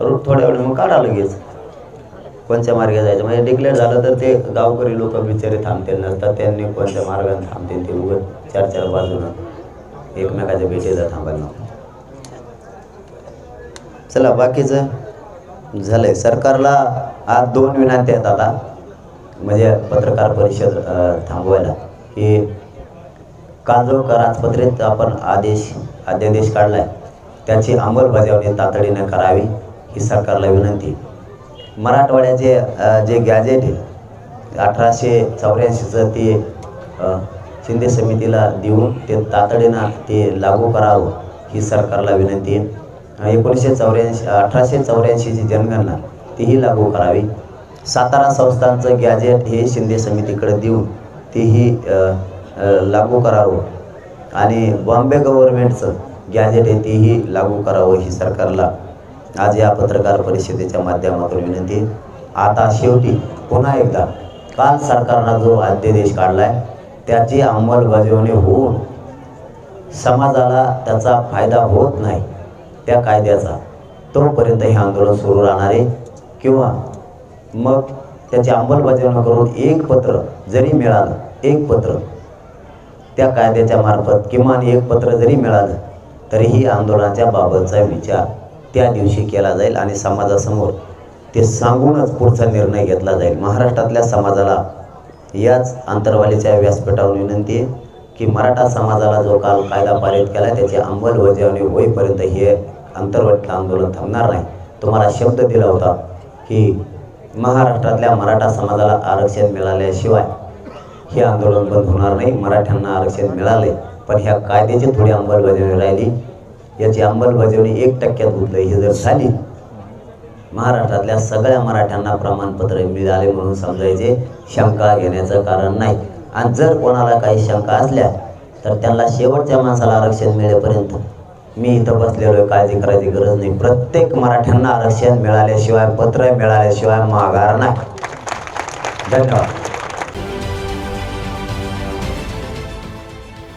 Route थोड्या वेळ मग काढा लगेच. कोणत्या मार्गे जायचं? म्हणजे डिक्लेअर झालं तर ते गावकरी लोक बिचारे थांबतील नसतात त्यांनी कोणत्या मार्गाने थांबतील ते उगत चार चार बाजूनं एकमेकाच्या भेटीला थांबायला नको. चला बाकीचं झालंय. सरकारला आज दोन विनंती आहेत आता. म्हणजे पत्रकार परिषद थांबवायला. की काल जो आपण आदेश अध्यादेश काढलाय. त्याची अंमलबजावणी तातडीने करावी ही सरकारला विनंती. मराठवाड्याचे जे गॅजेट आहे अठराशे चौऱ्याऐंशीचं ते शिंदे समितीला देऊन ते तातडीनं ते लागू करावं ही सरकारला विनंती आहे. एकोणीसशे चौऱ्याऐंशी अठराशे चौऱ्याऐंशीची जनगणना तीही लागू करावी. सातारा संस्थांचं गॅजेट हे शिंदे समितीकडे देऊन तेही लागू करावं. आणि बॉम्बे गव्हर्नमेंटचं गॅजेट आहे तेही लागू करावं ही सरकारला आज या पत्रकार परिषदेच्या माध्यमातून विनंती आता शेवटी पुन्हा एकदा काल सरकारनं जो अध्यादेश काढलाय त्याची अंमलबजावणी होऊन समाजाला त्याचा फायदा होत नाही त्या कायद्याचा. तोपर्यंत हे आंदोलन सुरू राहणार आहे. किंवा मग त्याची अंमलबजावणी करून एक पत्र जरी मिळालं एक पत्र त्या कायद्याच्या मार्फत किमान एक पत्र जरी मिळालं तरीही आंदोलनाच्या बाबतचा विचार त्या दिवशी केला जाईल आणि समाजासमोर ते सांगूनच पुढचा निर्णय घेतला जाईल. महाराष्ट्रातल्या समाजाला याच आंतरवालीच्या व्यासपीठावर विनंती आहे की मराठा समाजाला जो काल कायदा पारित केला त्याची अंमलबजावणी होईपर्यंत हे आंतरवालीतलं आंदोलन थांबणार नाही. तुम्हाला शब्द दिला होता की महाराष्ट्रातल्या मराठा समाजाला आरक्षण मिळाल्याशिवाय हे आंदोलन बंद होणार नाही. मराठ्यांना आरक्षण मिळाले पण ह्या कायद्याची थोडी अंमलबजावणी राहिली. याची अंमलबजावणी एक टक्क्यात होतलं ही जर झाली महाराष्ट्रातल्या सगळ्या मराठ्यांना प्रमाणपत्र मिळाले म्हणून समजायचे शंका घेण्याचं कारण नाही. आणि जर कोणाला काही शंका असल्या तर त्यांना शेवटच्या माणसाला आरक्षण मिळेपर्यंत. मी इथं बसलेलो आहे, काळजी करायची गरज नाही. प्रत्येक मराठ्यांना आरक्षण मिळाल्याशिवाय पत्र मिळाल्याशिवाय माघार नाही. धन्यवाद.